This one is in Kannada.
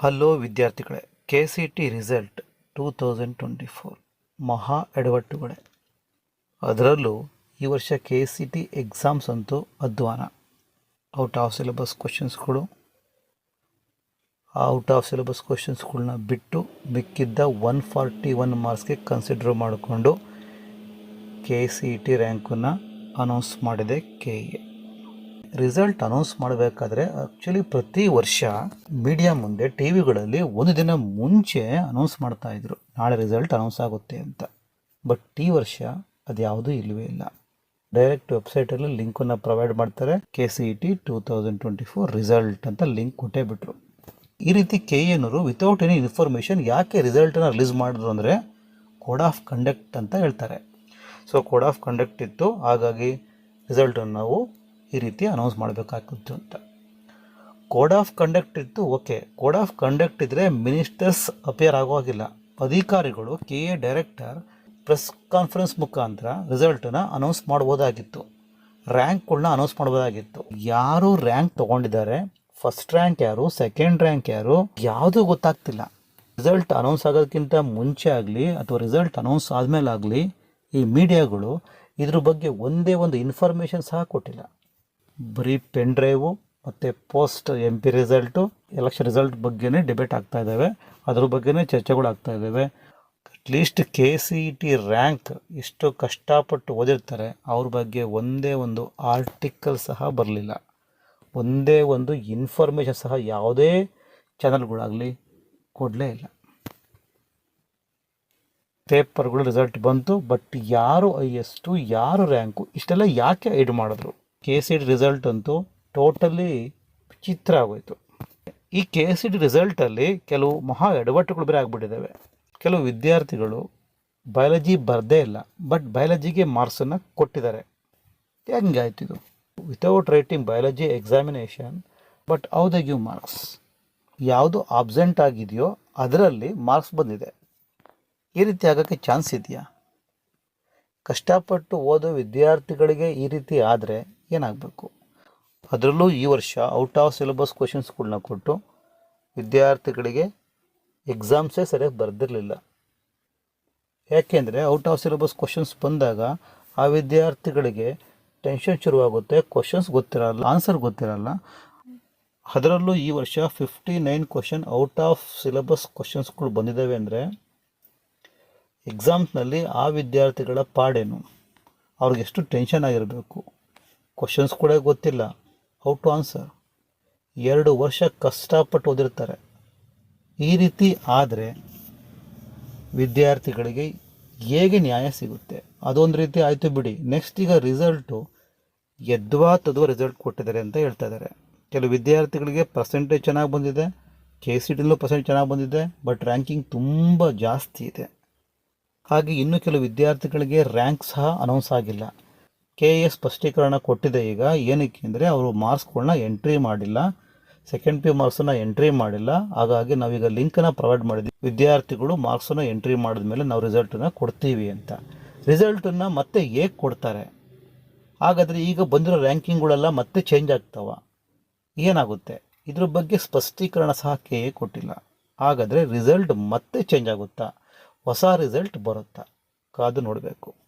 ಹಲೋ ವಿದ್ಯಾರ್ಥಿಗಳೇ K C T result two thousand twenty four ಮಹಾ ಎಡವಟ್ಟುಗಳೇ. ಅದರಲ್ಲೂ ಈ ವರ್ಷ ಕೆ ಸಿ ಟಿ ಎಕ್ಸಾಮ್ಸ್ ಅಂತೂ ಅಧ್ವಾನ. ಔಟ್ ಆಫ್ ಸಿಲೆಬಸ್ ಕ್ವಶನ್ಸ್ಗಳು ಔಟ್ ಆಫ್ ಸಿಲೆಬಸ್ ಕ್ವಶನ್ಸ್ಗಳನ್ನ ಬಿಟ್ಟು ಮಿಕ್ಕಿದ್ದ ಒನ್ ಫಾರ್ಟಿ ಒನ್ ಮಾರ್ಕ್ಸ್ಗೆ ಕನ್ಸಿಡರ್ ಮಾಡಿಕೊಂಡು ಕೆ ಸಿ ಟಿ ರ್ಯಾಂಕನ್ನು ಅನೌನ್ಸ್ ಮಾಡಿದೆ ಕೆ ಎ ರಿಸಲ್ಟ್ ಅನೌನ್ಸ್ ಮಾಡಬೇಕಾದ್ರೆ ಆ್ಯಕ್ಚುಲಿ ಪ್ರತಿ ವರ್ಷ ಮೀಡಿಯಾ ಮುಂದೆ ಟಿ ವಿಗಳಲ್ಲಿ ಒಂದು ದಿನ ಮುಂಚೆ ಅನೌನ್ಸ್ ಮಾಡ್ತಾ ಇದ್ರು. ನಾಳೆ ರಿಸಲ್ಟ್ ಅನೌನ್ಸ್ ಆಗುತ್ತೆ ಅಂತ. ಬಟ್ ಈ ವರ್ಷ ಅದು ಯಾವುದೂ ಇಲ್ಲವೇ ಇಲ್ಲ. ಡೈರೆಕ್ಟ್ ವೆಬ್ಸೈಟಲ್ಲಿ ಲಿಂಕನ್ನು ಪ್ರೊವೈಡ್ ಮಾಡ್ತಾರೆ. K C E T two thousand twenty four result ಅಂತ ಲಿಂಕ್ ಕೊಟ್ಟೇ ಬಿಟ್ರು. ಈ ರೀತಿ ಕೆ ಎನವರು ವಿತೌಟ್ ಎನಿ ಇನ್ಫಾರ್ಮೇಷನ್ ಯಾಕೆ ರಿಸಲ್ಟನ್ನು ರಿಲೀಸ್ ಮಾಡಿದ್ರು ಅಂದರೆ ಕೋಡ್ ಆಫ್ ಕಂಡಕ್ಟ್ ಅಂತ ಹೇಳ್ತಾರೆ. ಸೊ ಕೋಡ್ ಆಫ್ ಕಂಡಕ್ಟ್ ಇತ್ತು. ಹಾಗಾಗಿ ರಿಸಲ್ಟನ್ನು ನಾವು ಈ ರೀತಿ ಅನೌನ್ಸ್ ಮಾಡಬೇಕಾಗಿತ್ತು ಅಂತ. ಕೋಡ್ ಆಫ್ ಕಂಡಕ್ಟ್ ಇತ್ತು ಓಕೆ ಕೋಡ್ ಆಫ್ ಕಂಡಕ್ಟ್ ಇದ್ದರೆ ಮಿನಿಸ್ಟರ್ಸ್ ಅಪಿಯರ್ ಆಗೋ ಹಾಗಿಲ್ಲ ಅಧಿಕಾರಿಗಳು K A director press conference ಮುಖಾಂತರ ರಿಸಲ್ಟನ್ನು ಅನೌನ್ಸ್ ಮಾಡ್ಬೋದಾಗಿತ್ತು. ರ್ಯಾಂಕ್ಗಳನ್ನ ಅನೌನ್ಸ್ ಮಾಡ್ಬೋದಾಗಿತ್ತು. ಯಾರು ರ್ಯಾಂಕ್ ತೊಗೊಂಡಿದ್ದಾರೆ? ಫಸ್ಟ್ ರ್ಯಾಂಕ್ ಯಾರು? ಸೆಕೆಂಡ್ ರ್ಯಾಂಕ್ ಯಾರು? ಯಾವುದೂ ಗೊತ್ತಾಗ್ತಿಲ್ಲ. ರಿಸಲ್ಟ್ ಅನೌನ್ಸ್ ಆಗೋದಕ್ಕಿಂತ ಮುಂಚೆ ಆಗಲಿ ಅಥವಾ ರಿಸಲ್ಟ್ ಅನೌನ್ಸ್ ಆದಮೇಲೆ ಆಗಲಿ ಈ ಮೀಡಿಯಾಗಳು ಇದ್ರ ಬಗ್ಗೆ ಒಂದೇ ಒಂದು ಇನ್ಫಾರ್ಮೇಷನ್ ಸಹ ಕೊಟ್ಟಿಲ್ಲ. ಬರೀ ಪೆನ್ ಡ್ರೈವು ಮತ್ತು post M P result election result ಬಗ್ಗೆನೇ ಡಿಬೇಟ್ ಆಗ್ತಾ ಇದ್ದಾವೆ ಅದ್ರ ಬಗ್ಗೆನೇ ಚರ್ಚೆಗಳು ಆಗ್ತಾ ಇದ್ದಾವೆ at least K C T rank ಎಷ್ಟು ಕಷ್ಟಪಟ್ಟು ಓದಿರ್ತಾರೆ, ಅವ್ರ ಬಗ್ಗೆ ಒಂದೇ ಒಂದು ಆರ್ಟಿಕಲ್ ಸಹ ಬರಲಿಲ್ಲ. ಒಂದೇ ಒಂದು ಇನ್ಫಾರ್ಮೇಷನ್ ಸಹ ಯಾವುದೇ ಚಾನಲ್ಗಳಾಗಲಿ ಕೊಡಲೇ ಇಲ್ಲ. ಪೇಪರ್ಗಳು ರಿಸಲ್ಟ್ ಬಂತು ಬಟ್ ಯಾರು ಐ ಎಸ್ಟು ಯಾರು ರ್ಯಾಂಕು ಇಷ್ಟೆಲ್ಲ ಯಾಕೆ ಐಡ್ ಮಾಡಿದ್ರು? ಕೆ ಸಿ ಡಿ ರಿಸಲ್ಟ್ ಅಂತೂ ಟೋಟಲಿ ವಿಚಿತ್ರ ಆಗೋಯಿತು ಈ ಕೆ ಸಿ ಡಿ ರಿಸಲ್ಟಲ್ಲಿ ಕೆಲವು ಮಹಾ ಎಡವಟ್ಟುಗಳು ಬೇರೆ ಆಗಿಬಿಟ್ಟಿದ್ದಾವೆ. ಕೆಲವು ವಿದ್ಯಾರ್ಥಿಗಳು ಬಯಾಲಜಿ ಬರದೇ ಇಲ್ಲ, ಬಟ್ ಬಯಾಲಜಿಗೆ ಮಾರ್ಕ್ಸನ್ನು ಕೊಟ್ಟಿದ್ದಾರೆ. ಹೆಂಗಾಯ್ತು ಇದು? Without writing biology examination but how they give marks ಯಾವುದು ಆಬ್ಸೆಂಟ್ ಆಗಿದೆಯೋ ಅದರಲ್ಲಿ ಮಾರ್ಕ್ಸ್ ಬಂದಿದೆ. ಈ ರೀತಿ ಆಗೋಕ್ಕೆ ಚಾನ್ಸ್ ಇದೆಯಾ? ಕಷ್ಟಪಟ್ಟು ಓದೋ ವಿದ್ಯಾರ್ಥಿಗಳಿಗೆ ಈ ರೀತಿ ಆದರೆ ಏನಾಗಬೇಕು? ಅದರಲ್ಲೂ ಈ ವರ್ಷ ಔಟ್ ಆಫ್ ಸಿಲೆಬಸ್ ಕ್ವಶನ್ಸ್ಗಳನ್ನ ಕೊಟ್ಟು ವಿದ್ಯಾರ್ಥಿಗಳಿಗೆ ಎಕ್ಸಾಮ್ಸೇ ಸರಿಯಾಗಿ ಬರೆದಿರಲಿಲ್ಲ. ಯಾಕೆಂದರೆ ಔಟ್ ಆಫ್ ಸಿಲೆಬಸ್ ಕ್ವಶನ್ಸ್ ಬಂದಾಗ ಆ ವಿದ್ಯಾರ್ಥಿಗಳಿಗೆ ಟೆನ್ಷನ್ ಶುರುವಾಗುತ್ತೆ ಕ್ವಶನ್ಸ್ ಗೊತ್ತಿರಲ್ಲ ಆನ್ಸರ್ ಗೊತ್ತಿರಲ್ಲ. ಅದರಲ್ಲೂ ಈ ವರ್ಷ fifty nine question out of syllabus ಕ್ವಶನ್ಸ್ಗಳು ಬಂದಿದ್ದಾವೆ ಅಂದರೆ ಎಕ್ಸಾಮ್ಸ್ನಲ್ಲಿ ಆ ವಿದ್ಯಾರ್ಥಿಗಳ ಪಾಡೇನು? ಅವ್ರಿಗೆ ಎಷ್ಟು ಟೆನ್ಷನ್ ಆಗಿರಬೇಕು. ಕ್ವಶನ್ಸ್ ಕೂಡ ಗೊತ್ತಿಲ್ಲ. ಹೌ ಟು ಆನ್ಸರ್ ಎರಡು ವರ್ಷ ಕಷ್ಟಪಟ್ಟು ಓದಿರ್ತಾರೆ. ಈ ರೀತಿ ಆದರೆ ವಿದ್ಯಾರ್ಥಿಗಳಿಗೆ ಹೇಗೆ ನ್ಯಾಯ ಸಿಗುತ್ತೆ? ಅದೊಂದು ರೀತಿ ಆಯಿತು ಬಿಡಿ. ನೆಕ್ಸ್ಟ್ ಈಗ ರಿಸಲ್ಟು ಎದ್ವಾ ತದ್ವಾ ರಿಸಲ್ಟ್ ಕೊಟ್ಟಿದ್ದಾರೆ ಅಂತ ಹೇಳ್ತಾ ಇದ್ದಾರೆ. ಕೆಲವು ವಿದ್ಯಾರ್ಥಿಗಳಿಗೆ ಪರ್ಸೆಂಟೇಜ್ ಚೆನ್ನಾಗಿ ಬಂದಿದೆ. ಕೆ ಸಿ ಟಿಲೂ ಪರ್ಸೆಂಟ್ ಚೆನ್ನಾಗಿ ಬಂದಿದೆ. ಬಟ್ ರ್ಯಾಂಕಿಂಗ್ ತುಂಬ ಜಾಸ್ತಿ ಇದೆ. ಹಾಗೆ ಇನ್ನೂ ಕೆಲವು ವಿದ್ಯಾರ್ಥಿಗಳಿಗೆ ರ್ಯಾಂಕ್ ಸಹ ಅನೌನ್ಸ್ ಆಗಿಲ್ಲ. ಕೆ ಎ ಸ್ಪಷ್ಟೀಕರಣ ಕೊಟ್ಟಿದೆ ಈಗ. ಏನಕ್ಕೆ ಅಂದರೆ ಅವರು ಮಾರ್ಕ್ಸ್ಗಳನ್ನ ಎಂಟ್ರಿ ಮಾಡಿಲ್ಲ. ಸೆಕೆಂಡ್ ಪಿ ಮಾರ್ಕ್ಸನ್ನು ಎಂಟ್ರಿ ಮಾಡಿಲ್ಲ. ಹಾಗಾಗಿ ನಾವೀಗ ಲಿಂಕನ್ನು ಪ್ರೊವೈಡ್ ಮಾಡಿದ್ವಿ. ವಿದ್ಯಾರ್ಥಿಗಳು ಮಾರ್ಕ್ಸನ್ನು ಎಂಟ್ರಿ ಮಾಡಿದ ಮೇಲೆ ನಾವು ರಿಸಲ್ಟನ್ನು ಕೊಡ್ತೀವಿ ಅಂತ. ರಿಸಲ್ಟನ್ನು ಮತ್ತೆ ಹೇಗೆ ಕೊಡ್ತಾರೆ? ಹಾಗಾದರೆ ಈಗ ಬಂದಿರೋ ರ್ಯಾಂಕಿಂಗ್ಗಳೆಲ್ಲ ಮತ್ತೆ ಚೇಂಜ್ ಆಗ್ತಾವ. ಏನಾಗುತ್ತೆ? ಇದ್ರ ಬಗ್ಗೆ ಸ್ಪಷ್ಟೀಕರಣ ಸಹ ಕೆ ಎ ಕೊಟ್ಟಿಲ್ಲ. ಹಾಗಾದರೆ ರಿಸಲ್ಟ್ ಮತ್ತೆ ಚೇಂಜ್ ಆಗುತ್ತಾ? ಹೊಸ ರಿಸಲ್ಟ್ ಬರುತ್ತಾ? ಕಾದು ನೋಡಬೇಕು.